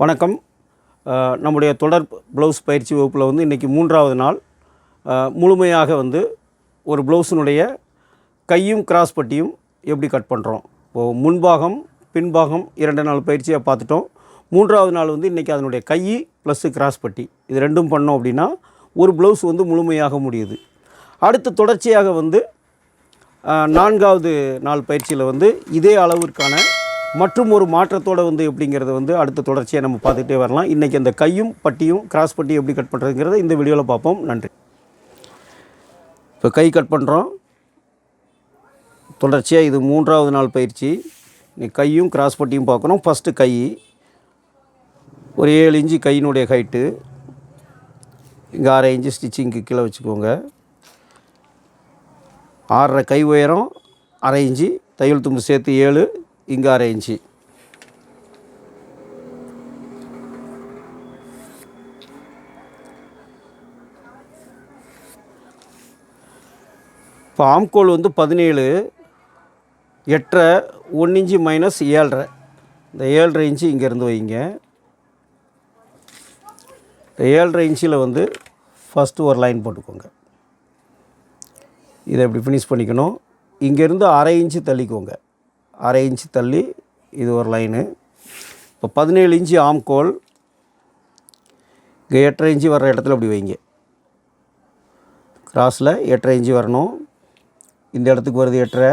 வணக்கம். நம்முடைய தொடர் ப்ளவுஸ் பயிற்சி வகுப்பில் வந்து இன்றைக்கி மூன்றாவது நாள். முழுமையாக வந்து ஒரு ப்ளவுஸினுடைய கையும் கிராஸ் பட்டியும் எப்படி கட் பண்ணுறோம் இப்போது முன்பாகம் பின்பாகம் இரண்டு நாள் பயிற்சியாக பார்த்துட்டோம். மூன்றாவது நாள் வந்து இன்றைக்கி அதனுடைய கை ப்ளஸ்ஸு கிராஸ் பட்டி. இது ரெண்டும் பண்ணோம் அப்படின்னா ஒரு ப்ளவுஸ் வந்து முழுமையாக முடியுது. அடுத்து தொடர்ச்சியாக வந்து நான்காவது நாள் பயிற்சியில் வந்து இதே அளவிற்கான மற்றும் ஒரு மாற்றத்தோடு வந்து எப்படிங்கிறத வந்து அடுத்த தொடர்ச்சியாக நம்ம பார்த்துட்டே வரலாம். இன்றைக்கி அந்த கையும் பட்டியும் கிராஸ் பட்டி எப்படி கட் பண்ணுறதுங்கிறத இந்த வீடியோவில் பார்ப்போம். நன்றி. இப்போ கை கட் பண்ணுறோம் தொடர்ச்சியாக இது மூன்றாவது நாள் பயிற்சி. நீ கையும் கிராஸ் பட்டியும் பார்க்கணும். ஃபஸ்ட்டு கை. ஒரு ஏழு இன்ச்சு கையினுடைய ஹைட்டு இங்கே அரை இன்ச்சு ஸ்டிச்சிங்க்கு கீழே வச்சுக்கோங்க. ஆறரை கை உயரம் அரை இன்ச்சு தையல் தும்பு சேர்த்து ஏழு இங்கே அரை இன்ச்சு. இப்போ ஆம்கோல் வந்து பதினேழு எட்டரை ஒன்று இன்ச்சு மைனஸ் ஏழரை. இந்த ஏழரை இன்ச்சு இங்கேருந்து வைங்க. இந்த ஏழரை இன்ச்சில் வந்து ஃபஸ்ட்டு ஒரு லைன் போட்டுக்கோங்க. இதை இப்படி ஃபினிஷ் பண்ணிக்கணும். இங்கேருந்து அரை இன்ச்சு தள்ளிக்கோங்க. அரை இன்ச்சு தள்ளி இது ஒரு லைனு. இப்போ பதினேழு இன்ச்சு ஆம்கோல் இங்கே எட்டரை இன்ச்சு வர்ற இடத்துல இப்படி வைங்க. கிராஸில் எட்டரை இன்ச்சு வரணும். இந்த இடத்துக்கு வருது எட்டரை.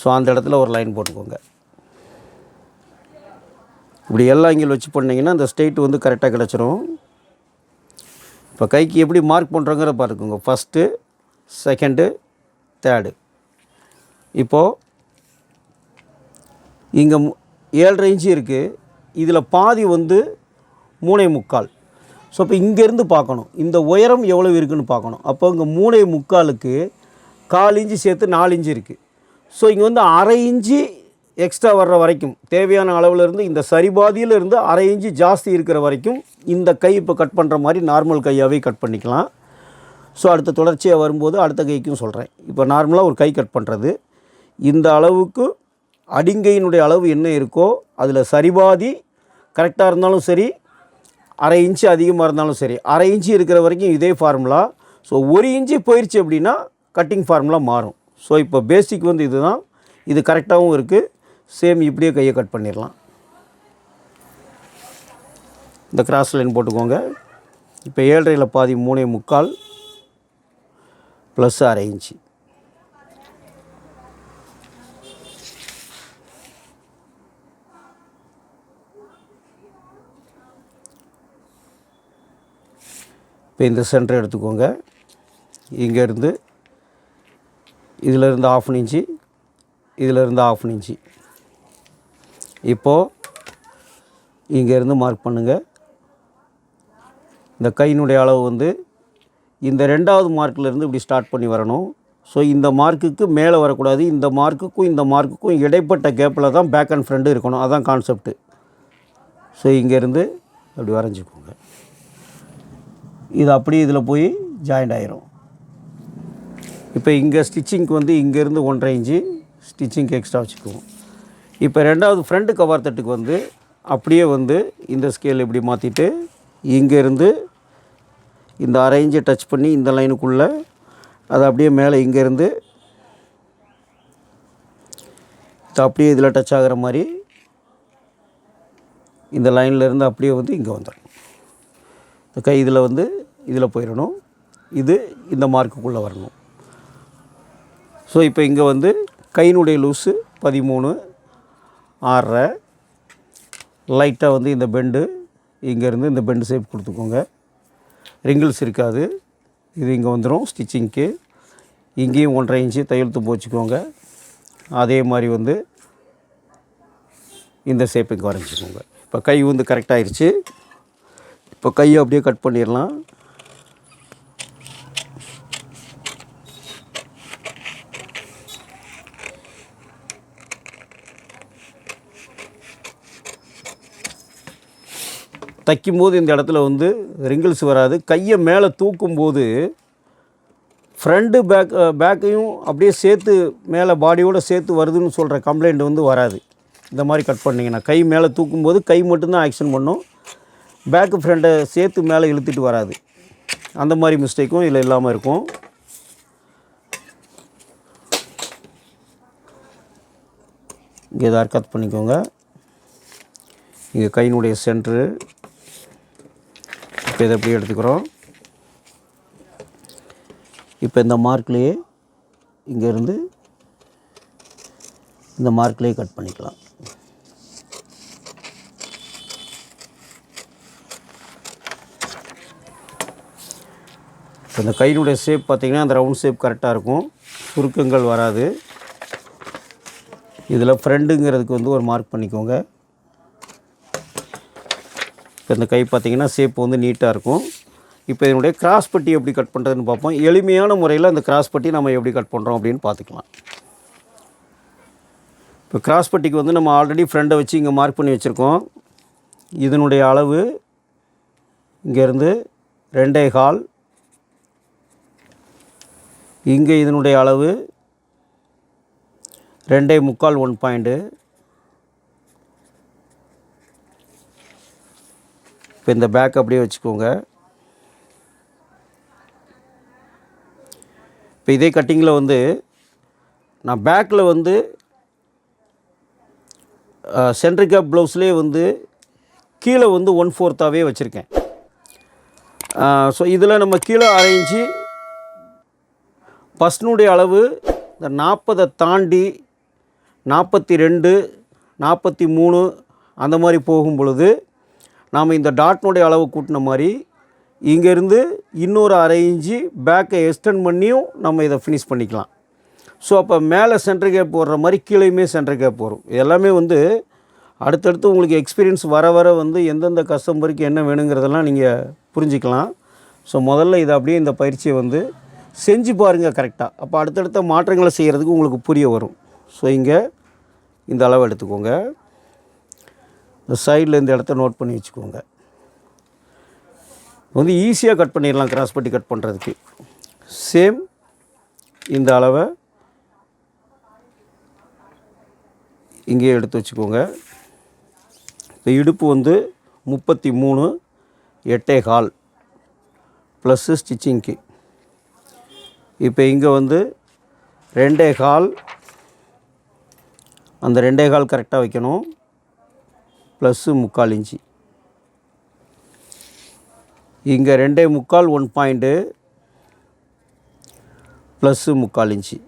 ஸோ அந்த இடத்துல ஒரு லைன் போட்டுக்கோங்க. இப்படி எல்லா இங்கே வச்சு பண்ணிங்கன்னா அந்த ஸ்டேட் வந்து கரெக்டாக கிடச்சிரும். இப்போ கைக்கு எப்படி மார்க் பண்ணுறோங்கிற பார்த்துக்கோங்க ஃபஸ்ட்டு செகண்டு தேர்டு இப்போது இங்கே ஏழரை இன்ச்சு இருக்குது இதில் பாதி வந்து மூணே முக்கால். ஸோ இப்போ இங்கேருந்து பார்க்கணும். இந்த உயரம் எவ்வளோ இருக்குன்னு பார்க்கணும். அப்போ இங்கே மூணே முக்காலுக்கு கால் இன்ச்சு சேர்த்து நாலு இன்ச்சு இருக்குது ஸோ இங்கே வந்து அரை இன்ச்சு எக்ஸ்ட்ரா வர்ற வரைக்கும் தேவையான அளவில் இருந்து இந்த சரிபாதியிலிருந்து அரை இன்ச்சு ஜாஸ்தி இருக்கிற வரைக்கும் இந்த கை இப்போ கட் பண்ணுற மாதிரி நார்மல் கையாகவே கட் பண்ணிக்கலாம். ஸோ அடுத்த தொடர்ச்சியாக வரும்போது அடுத்த கைக்கும் சொல்கிறேன் இப்போ நார்மலாக ஒரு கை கட் பண்ணுறது இந்த அளவுக்கு அடிங்கையினுடைய அளவு என்ன இருக்கோ அதில் சரிபாதி கரெக்டாக இருந்தாலும் சரி அரை இன்ச்சு அதிகமாக இருந்தாலும் சரி அரை இன்ச்சு இருக்கிற வரைக்கும் இதே ஃபார்முலா ஸோ ஒரு இன்ச்சு போயிடுச்சு அப்படின்னா கட்டிங் ஃபார்முலா மாறும். ஸோ இப்போ பேசிக் வந்து இதுதான். இது கரெக்டாகவும் இருக்குது சேம் இப்படியே கையை கட் பண்ணிடலாம். இந்த கிராஸ் லைன் போட்டுக்கோங்க. இப்போ ஏழரையில் பாதி மூணே முக்கால் ப்ளஸ் அரை இன்ச்சு. இப்போ இந்த சென்டர் எடுத்துக்கோங்க. இங்கேருந்து இதிலிருந்து ஆஃப் இன்ச்சு இதிலிருந்து ஆஃப் இன்ச்சு இப்போது இங்கேருந்து மார்க் பண்ணுங்கள் இந்த கையினுடைய அளவு வந்து இந்த ரெண்டாவது மார்க்கிலேருந்து இப்படி ஸ்டார்ட் பண்ணி வரணும். ஸோ இந்த மார்க்குக்கு மேலே வரக்கூடாது. இந்த மார்க்குக்கும் இந்த மார்க்குக்கும் இடைப்பட்ட கேப்பில் தான் பேக் அண்ட் ஃப்ரெண்டு இருக்கணும். அதான் கான்செப்ட்டு ஸோ இங்கேருந்து அப்படி வரைஞ்சிக்கோங்க. இது அப்படியே இதில் போய் ஜாயிண்ட் ஆயிரும். இப்போ இங்கே ஸ்டிச்சிங்க்கு வந்து இங்கேருந்து ஒன்றரை இன்ச்சு ஸ்டிச்சிங்க்கு எக்ஸ்ட்ரா வச்சுக்குவோம். இப்போ ரெண்டாவது ஃப்ரண்ட் கவர் தட்டுக்கு வந்து அப்படியே வந்து இந்த ஸ்கேல் இப்படி மாற்றிட்டு இங்கேருந்து இந்த அரை இன்ச்சை டச் பண்ணி இந்த லைனுக்குள்ளே அது அப்படியே மேலே இங்கேருந்து இது அப்படியே இதில் டச் ஆகிற மாதிரி இந்த லைனில் இருந்து அப்படியே வந்து இங்கே வந்துடும் இந்த கை இதில் வந்து இதில் போயிடணும். இது இந்த மார்க்குக்குள்ளே வரணும். ஸோ இப்போ இங்கே வந்து கையினுடைய லூஸு பதிமூணு ஆறரை லைட்டாக வந்து இந்த பெண்டு இங்கேருந்து இந்த பெண்டு ஷேப் கொடுத்துக்கோங்க. ரிங்கிள்ஸ் இருக்காது. இது இங்கே வந்துடும் ஸ்டிச்சிங்க்கு. இங்கேயும் ஒன்றரை இன்ச்சு தையல் தும்பு வச்சுக்கோங்க. அதே மாதிரி வந்து இந்த ஷேப் இங்கே வரைஞ்சிக்கோங்க. இப்போ கை வந்து கரெக்டாகிருச்சு இப்போ கையை அப்படியே கட் பண்ணிடலாம். தைக்கும்போது இந்த இடத்துல வந்து ரிங்கிள்ஸ் வராது. கையை மேலே தூக்கும்போது ஃப்ரண்ட்டு பேக் பேக்கையும் அப்படியே சேர்த்து மேலே பாடியோடு சேர்த்து வருதுன்னு சொல்கிற கம்ப்ளைண்ட் வந்து வராது. இந்த மாதிரி கட் பண்ணிங்கன்னா. கை மேலே தூக்கும்போது கை மட்டும்தான் ஆக்ஷன் பண்ணும். பேக்கு ஃப்ரண்ட்டை சேர்த்து மேலே இழுத்துட்டு வராது. அந்த மாதிரி மிஸ்டேக்கும் இதில் இல்லாமல் இருக்கும். இங்கே எதாவது கட் பண்ணிக்கோங்க. இங்கே கையினுடைய சென்ட்ரு இப்போ இதை எப்படி எடுத்துக்கிறோம். இப்போ இந்த மார்க்லேயே இங்கேருந்து இந்த மார்க்லேயே கட் பண்ணிக்கலாம். இப்போ இந்த கையினுடைய ஷேப் பார்த்திங்கன்னா அந்த ரவுண்ட் ஷேப் கரெக்டாக இருக்கும். சுருக்கங்கள் வராது. இதில் ஃப்ரெண்டுங்கிறதுக்கு வந்து ஒரு மார்க் பண்ணிக்கோங்க. இப்போ இந்த கை பார்த்திங்கன்னா ஷேப் வந்து நீட்டாக இருக்கும். இப்போ இதனுடைய கிராஸ் பட்டி எப்படி கட் பண்ணுறதுன்னு பார்ப்போம். எளிமையான முறையில் அந்த கிராஸ் பட்டி நம்ம எப்படி கட் பண்ணுறோம் அப்படின்னு பார்த்துக்கலாம். இப்போ கிராஸ் பட்டிக்கு வந்து நம்ம ஆல்ரெடி ஃப்ரெண்டை வச்சு இங்கே மார்க் பண்ணி வச்சுருக்கோம். இதனுடைய அளவு இங்கேருந்து ரெண்டே கால் இங்கே இதனுடைய அளவு ரெண்டே முக்கால் ஒன் பாயிண்ட்டு இப்போ இந்த பேக் அப்படியே வச்சுக்கோங்க. இப்போ இதே கட்டிங்கில் வந்து நான் பேக்கில் வந்து சென்ட்ரு கேப் ப்ளவுஸ்லேயே வந்து கீழே வந்து ஒன் ஃபோர்த்தாகவே வச்சுருக்கேன் ஸோ இதில் நம்ம கீழே அரேஞ்சு பஸ்னுடைய அளவு இந்த நாற்பதை தாண்டி நாற்பத்தி ரெண்டு நாற்பத்தி மூணு அந்த மாதிரி போகும் பொழுது நாம் இந்த டாட்னுடைய அளவு கூட்டின மாதிரி இங்கேருந்து இன்னொரு அரை இன்ச்சு பேக்கை எக்ஸ்டெண்ட் பண்ணியும் நம்ம இதை ஃபினிஷ் பண்ணிக்கலாம். ஸோ அப்போ மேலே சென்டர் கேப் போடுற மாதிரி கீழேயுமே சென்டர் கேப் வரும். எல்லாமே வந்து அடுத்தடுத்து உங்களுக்கு எக்ஸ்பீரியன்ஸ் வர வர வந்து எந்தெந்த கஸ்டமருக்கு என்ன வேணுங்கிறதெல்லாம் நீங்கள் புரிஞ்சுக்கலாம். ஸோ முதல்ல இதை அப்படியே இந்த பயிற்சியை வந்து செஞ்சு பாருங்கள் கரெக்டாக அப்போ அடுத்தடுத்த மாற்றங்களை செய்கிறதுக்கு உங்களுக்கு புரிய வரும். ஸோ இங்கே இந்த அளவு எடுத்துக்கோங்க. இந்த சைடில் இந்த இடத்த நோட் பண்ணி வச்சுக்கோங்க. வந்து ஈஸியாக கட் பண்ணிடலாம் கிராஸ் பட்டி கட் பண்ணுறதுக்கு சேம் இந்த அளவை இங்கேயே எடுத்து வச்சுக்கோங்க. இப்போ இடுப்பு வந்து முப்பத்தி மூணு எட்டே கால் ப்ளஸ்ஸு ஸ்டிச்சிங்க்கு இப்போ இங்கே வந்து ரெண்டே கால் அந்த ரெண்டே கால் கரெக்டாக வைக்கணும். ப்ளஸ்ஸு முக்கால் இன்ச்சு. இங்கே ரெண்டே முக்கால் ஒன் பாயிண்ட்டு ப்ளஸ்ஸு முக்கால் இன்ச்சு.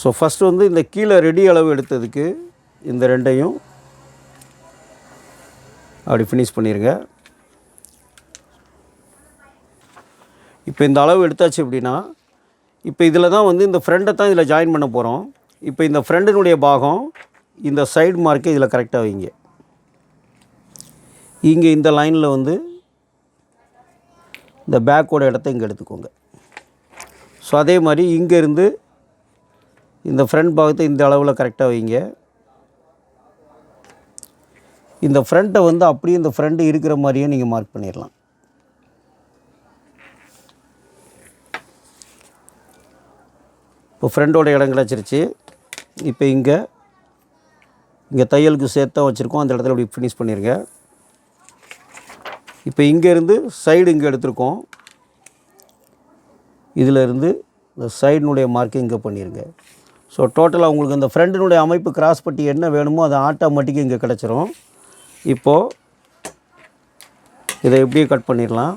ஸோ ஃபஸ்ட்டு வந்து இந்த கீழே ரெடி அளவு எடுத்ததுக்கு இந்த ரெண்டையும் அப்படி ஃபினிஷ் பண்ணிடுங்க இப்போ இந்த அளவு எடுத்தாச்சு அப்படின்னா இப்போ இதில் தான் வந்து இந்த ஃப்ரெண்டை தான் இதில் ஜாயின் பண்ண போகிறோம் இப்போ இந்த ஃப்ரெண்டினுடைய பாகம் இந்த சைடு மார்க்கை இதில் கரெக்டாக வைங்க. இங்கே இந்த லைனில் வந்து இந்த பேக்கோட இடத்த இங்கே எடுத்துக்கோங்க. ஸோ அதே மாதிரி இங்கேருந்து இந்த ஃப்ரண்ட் பாகத்தை இந்த அளவில் கரெக்டாக வைங்க. இந்த ஃப்ரண்ட்டை வந்து அப்படியே இந்த ஃப்ரெண்டு இருக்கிற மாதிரியே நீங்கள் மார்க் பண்ணிடலாம் இப்போ ஃப்ரெண்டோட இடம் கிடச்சிருச்சு. இப்போ இங்கே இங்கே தையலுக்கு சேர்த்தா வச்சுருக்கோம். அந்த இடத்துல இப்படி ஃபினிஷ் பண்ணிடுங்க இப்போ இங்கேருந்து சைடு இங்கே எடுத்திருக்கோம். இதிலிருந்து இந்த சைடினுடைய மார்க்கை இங்கே பண்ணிடுங்க ஸோ டோட்டலாக உங்களுக்கு இந்த ஃப்ரெண்டினுடைய அமைப்பு கிராஸ் பட்டி என்ன வேணுமோ அது ஆட்டோமேட்டிக்காக இங்கே கிடச்சிரும். இப்போது இதை எப்படியே கட் பண்ணிடலாம்.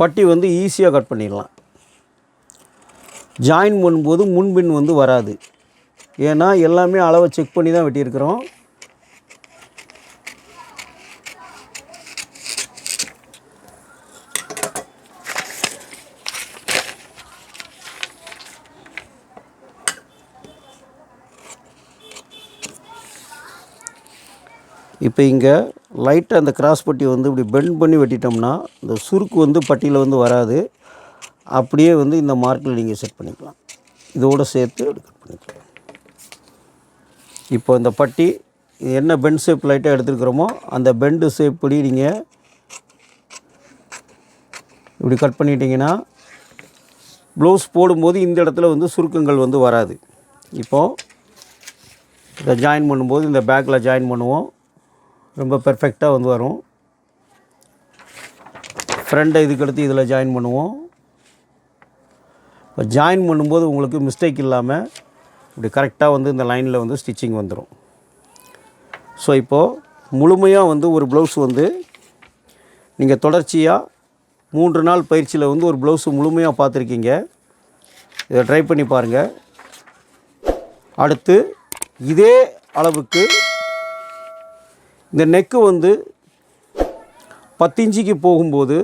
பட்டி வந்து ஈஸியாக கட் பண்ணிடலாம். ஜாயின் பண்ணும்போது முன்பின் வந்து வராது. ஏன்னா எல்லாமே அளவை செக் பண்ணி தான் வெட்டியிருக்கிறோம். இப்போ இங்கே லைட்டாக அந்த கிராஸ் பட்டி வந்து இப்படி பெண்ட் பண்ணி வெட்டிட்டோம்னா இந்த சுருக்கு வந்து பட்டியில் வந்து வராது. அப்படியே வந்து இந்த மார்க்கில் நீங்கள் செட் பண்ணிக்கலாம். இதோடு சேர்த்து கட் பண்ணிக்கலாம். இப்போ இந்த பட்டி என்ன பெண்ட் ஷேப் லைட்டாக எடுத்துருக்குறோமோ அந்த பெண்டு ஷேப் படி நீங்கள் இப்படி கட் பண்ணிட்டீங்கன்னா ப்ளவுஸ் போடும்போது இந்த இடத்துல வந்து சுருக்கங்கள் வந்து வராது. இப்போது இதை ஜாயின் பண்ணும்போது இந்த பேக்கில் ஜாயின் பண்ணுவோம். ரொம்ப பெர்ஃபெக்டாக வந்து வரும். ஃப்ரெண்டை இதுக்கடுத்து இதில் ஜாயின் பண்ணுவோம். இப்போ ஜாயின் பண்ணும்போது உங்களுக்கு மிஸ்டேக் இல்லாமல் இப்படி கரெக்டாக வந்து இந்த லைனில் வந்து ஸ்டிச்சிங் வந்துடும் ஸோ இப்போது முழுமையாக வந்து ஒரு ப்ளவுஸ் வந்து நீங்கள் தொடர்ச்சியாக மூன்று நாள் பயிற்சியில் வந்து ஒரு ப்ளவுஸு முழுமையாக பார்த்துருக்கீங்க. இதை ட்ரை பண்ணி பாருங்கள் அடுத்து இதே அளவுக்கு இந்த நெக்கு வந்து பத்து இன்ச்சுக்கு போகும்போது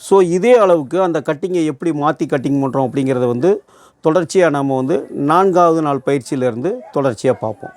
ஸோ இதே அளவுக்கு அந்த கட்டிங்கை எப்படி மாற்றி கட்டிங் பண்ணுறோம் அப்படிங்கிறத வந்து தொடர்ச்சியாக நம்ம வந்து நான்காவது நாள் பயிற்சியிலேருந்து தொடர்ச்சியாக பார்ப்போம்.